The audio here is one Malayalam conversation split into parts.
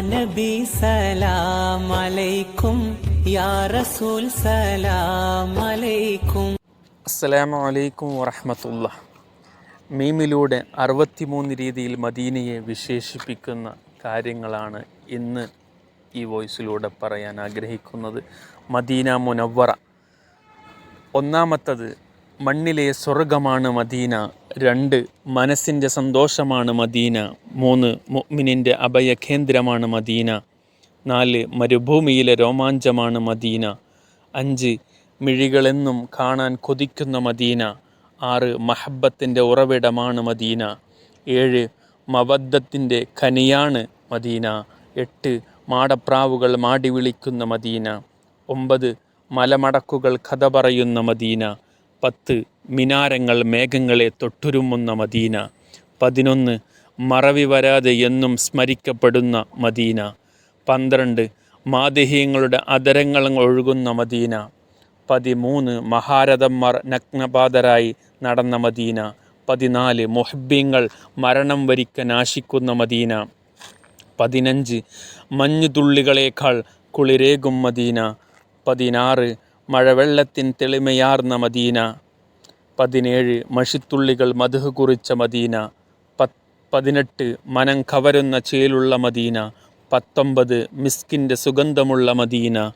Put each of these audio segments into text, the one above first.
നബി സലാം അലൈക്കും യാ റസൂൽ സലാം അലൈക്കും അസ്സലാമു അലൈക്കും വറഹമത്തുള്ള. മീമിലൂടെ അറുപത്തിമൂന്ന് രീതിയിൽ മദീനയെ വിശേഷിപ്പിക്കുന്ന കാര്യങ്ങളാണ് ഇന്ന് ഈ വോയിസിലൂടെ പറയാൻ ആഗ്രഹിക്കുന്നത്. മദീന മുനവ്വറ. ഒന്നാമത്തത് മണ്ണിലെ സ്വർഗമാണ് മദീന. രണ്ട് മനസ്സിന്റെ സന്തോഷമാണ് മദീന. മൂന്ന് മുഅ്മിനിന്റെ അഭയകേന്ദ്രമാണ് മദീന. നാല് മരുഭൂമിയിലെ രോമാഞ്ചമാണ് മദീന. അഞ്ച് മിഴികളെന്നും കാണാൻ കൊതിക്കുന്ന മദീന. ആറ് മഹബത്തിന്റെ ഉറവിടമാണ് മദീന. ഏഴ് മവദ്ദത്തിന്റെ ഖനിയാണ് മദീന. എട്ട് മാടപ്രാവുകൾ മാടി വിളിക്കുന്ന മദീന. ഒമ്പത് മലമടക്കുകൾ കഥ പറയുന്ന മദീന. പത്ത് മിനാരങ്ങൾ മേഘങ്ങളെ തൊട്ടുരുമുന്ന മദീന. പതിനൊന്ന് മറവി വരാതെ എന്നും സ്മരിക്കപ്പെടുന്ന മദീന. പന്ത്രണ്ട് മാദേഹീയങ്ങളുടെ അതരങ്ങൾ ഒഴുകുന്ന മദീന. പതിമൂന്ന് മഹാരഥന്മാർ നഗ്നപാതരായി നടന്ന മദീന. പതിനാല് മൊഹബ്യങ്ങൾ മരണം വരിക്കാൻ ആശിക്കുന്ന മദീന. പതിനഞ്ച് മഞ്ഞുതുള്ളികളേക്കാൾ കുളിരേകും മദീന. പതിനാറ് മഴവെള്ളത്തിൻ തെളിമയാർന്ന മദീന. പതിനേഴ് മഷിത്തുള്ളികൾ മധു കുറിച്ച മദീന. പത്ത് പതിനെട്ട് മനം കവരുന്ന ചേലുള്ള മദീന. പത്തൊമ്പത് മിസ്കിന്റെ സുഗന്ധമുള്ള മദീന.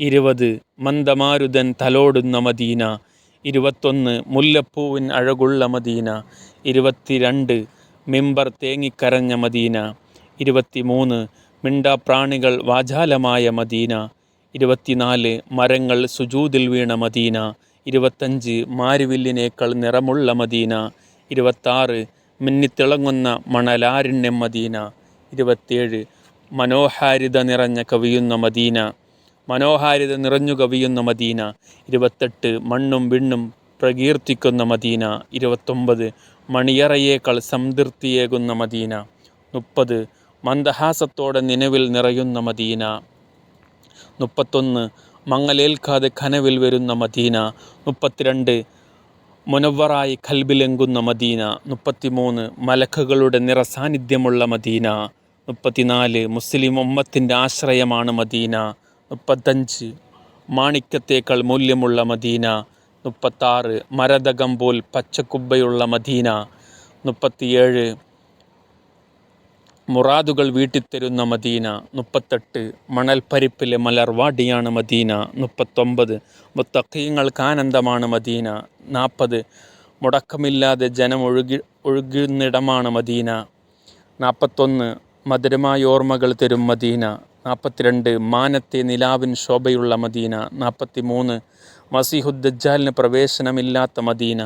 ഇരുപത് മന്ദമാരുതൻ തലോടുന്ന മദീന. ഇരുപത്തൊന്ന് മുല്ലപ്പൂവിൻ അഴകുള്ള മദീന. ഇരുപത്തിരണ്ട് മിമ്പർ തേങ്ങിക്കരഞ്ഞ മദീന. ഇരുപത്തിമൂന്ന് മിണ്ടാപ്രാണികൾ വാചാലമായ മദീന. ഇരുപത്തിനാല് മരങ്ങൾ സുജൂതിൽ വീണ മദീന ഇരുപത്തഞ്ച് മാരുവില്ലിനേക്കാൾ നിറമുള്ള മദീന ഇരുപത്താറ് മിന്നിത്തിളങ്ങുന്ന മണലാരണ്യം മദീന ഇരുപത്തിയേഴ് മനോഹാരിത നിറഞ്ഞ കവിയുന്ന മദീന മനോഹാരിത നിറഞ്ഞു കവിയുന്ന മദീന ഇരുപത്തെട്ട് മണ്ണും വിണ്ണും പ്രകീർത്തിക്കുന്ന മദീന ഇരുപത്തൊമ്പത് മണിയറയേക്കാൾ സംതൃപ്തിയേകുന്ന മദീന മുപ്പത് മന്ദഹാസത്തോടെ നിലവിൽ നിറയുന്ന മദീന. മുപ്പത്തൊന്ന്. മങ്ങലേൽക്കാതെ കനവിൽ വരുന്ന മദീന. മുപ്പത്തിരണ്ട്. മുനവറായി കൽബിലെങ്കുന്ന മദീന. മുപ്പത്തിമൂന്ന്. മലക്കുകളുടെ നിറസാന്നിധ്യമുള്ള മദീന. മുപ്പത്തിനാല്. മുസ്ലിം ഉമ്മത്തിന്റെ ആശ്രയമാണ് മദീന. മുപ്പത്തഞ്ച്. മാണിക്യത്തേക്കാൾ മൂല്യമുള്ള മദീന. മുപ്പത്താറ്. മരതകം പോൽ പച്ചക്കുബ്ബയുള്ള മദീന. മുപ്പത്തിയേഴ്. മുറാദുകൾ വീട്ടിത്തരുന്ന മദീന മുപ്പത്തെട്ട് മണൽപ്പരിപ്പിലെ മലർവാടിയാണ് മദീന മുപ്പത്തൊമ്പത് മുത്തക്കീങ്ങൾക്ക് ആനന്ദമാണ് മദീന നാൽപ്പത് മുടക്കമില്ലാതെ ജനം ഒഴുകി ഒഴുകുന്നിടമാണ് മദീന നാൽപ്പത്തൊന്ന് മധുരമായ ഓർമ്മകൾ തരും മദീന നാൽപ്പത്തിരണ്ട് മാനത്തെ നിലാവിൻ ശോഭയുള്ള മദീന നാൽപ്പത്തി മൂന്ന് മസിഹുദ്ദജാലിന് പ്രവേശനമില്ലാത്ത മദീന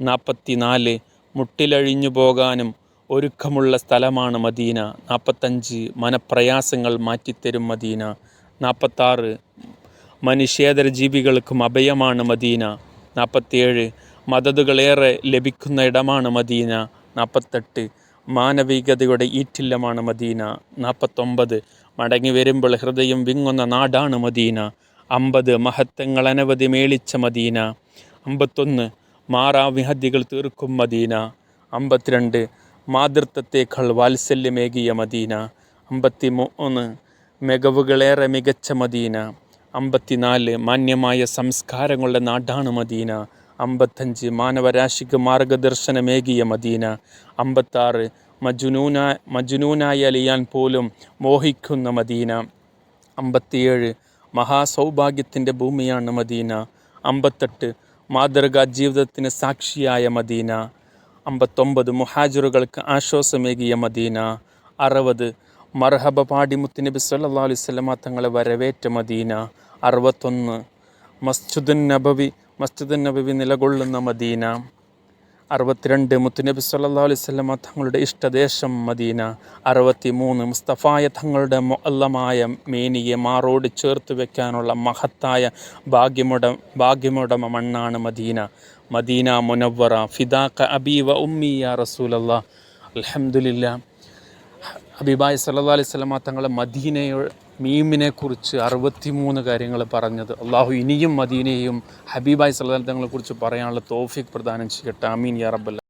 നാൽപ്പത്തി നാല് മുട്ടിലഴിഞ്ഞു പോകാനും ഒരുക്കമുള്ള സ്ഥലമാണ് മദീന. നാൽപ്പത്തഞ്ച് മനപ്രയാസങ്ങൾ മാറ്റിത്തരും മദീന. നാൽപ്പത്താറ് മനുഷ്യേതര ജീവികൾക്കും അഭയമാണ് മദീന. നാൽപ്പത്തിയേഴ് മദതുകളേറെ ലഭിക്കുന്ന ഇടമാണ് മദീന. നാൽപ്പത്തെട്ട് മാനവികതയുടെ ഈറ്റില്ലമാണ് മദീന. നാൽപ്പത്തൊമ്പത് മടങ്ങി വരുമ്പോൾ ഹൃദയം വിങ്ങുന്ന നാടാണ് മദീന. അമ്പത് മഹത്വങ്ങൾ അനവധി മേളിച്ച മദീന. അമ്പത്തൊന്ന് മാറാവിഹദ്യകൾ തീർക്കും മദീന. അമ്പത്തിരണ്ട് മാതൃത്വത്തേക്കാൾ വാത്സല്യമേകിയ മദീന. അമ്പത്തി മൂന്ന് മികവുകളേറെ മികച്ച മദീന. അമ്പത്തിനാല് മാന്യമായ സംസ്കാരങ്ങളുടെ നാടാണ് മദീന. അമ്പത്തഞ്ച് മാനവരാശിക്ക് മാർഗദർശനമേകിയ മദീന. അമ്പത്താറ് മജുനൂന മജുനൂനായ അലിയാൻ പോലും മോഹിക്കുന്ന മദീന. അമ്പത്തിയേഴ് മഹാസൗഭാഗ്യത്തിന്റെ ഭൂമിയാണ് മദീന. അമ്പത്തെട്ട് മാതൃകാ ജീവിതത്തിന് സാക്ഷിയായ മദീന. അമ്പത്തൊമ്പത് മുഹാജിറുകൾക്ക് ആശ്വാസമേകിയ മദീന അറുപത് മർഹബ പാടി മുത്തുനബി സല്ലാ അലൈഹി സ്വലമ തങ്ങളെ വരവേറ്റ മദീന അറുപത്തൊന്ന് മസ്ജിദുൻ നബവി മസ്ജിദുൻ നബവി നിലകൊള്ളുന്ന മദീന. അറുപത്തിരണ്ട് മുത്തുനബി സല്ലാ അലൈഹി സ്വലമ തങ്ങളുടെ ഇഷ്ടദേശം മദീന. അറുപത്തി മൂന്ന് മുസ്തഫായ തങ്ങളുടെ മൊല്ലമായ മേനിയെ മാറോട് ചേർത്ത് വെക്കാനുള്ള മഹത്തായ ഭാഗ്യമുട ഭാഗ്യമുടമ മണ്ണാണ് മദീന. മദീന മുനവറ ഫിദാക്ക അബീവ ഉമ്മിയ റസൂലല്ല അൽഹംദുലില്ലാ ഹബീബായ് സല്ലാ അലൈഹി സ്വലമ തങ്ങളെ മദീനയോ മീമിനെ കുറിച്ച് അറുപത്തിമൂന്ന് കാര്യങ്ങൾ പറഞ്ഞത് അള്ളാഹു ഇനിയും മദീനയും ഹബീബായ് സല്ലാ തങ്ങളെ കുറിച്ച് പറയാനുള്ള തോഫിക് പ്രദാനം ചെയ്യട്ടെ. അമീൻ യാ റബ്ബല്ല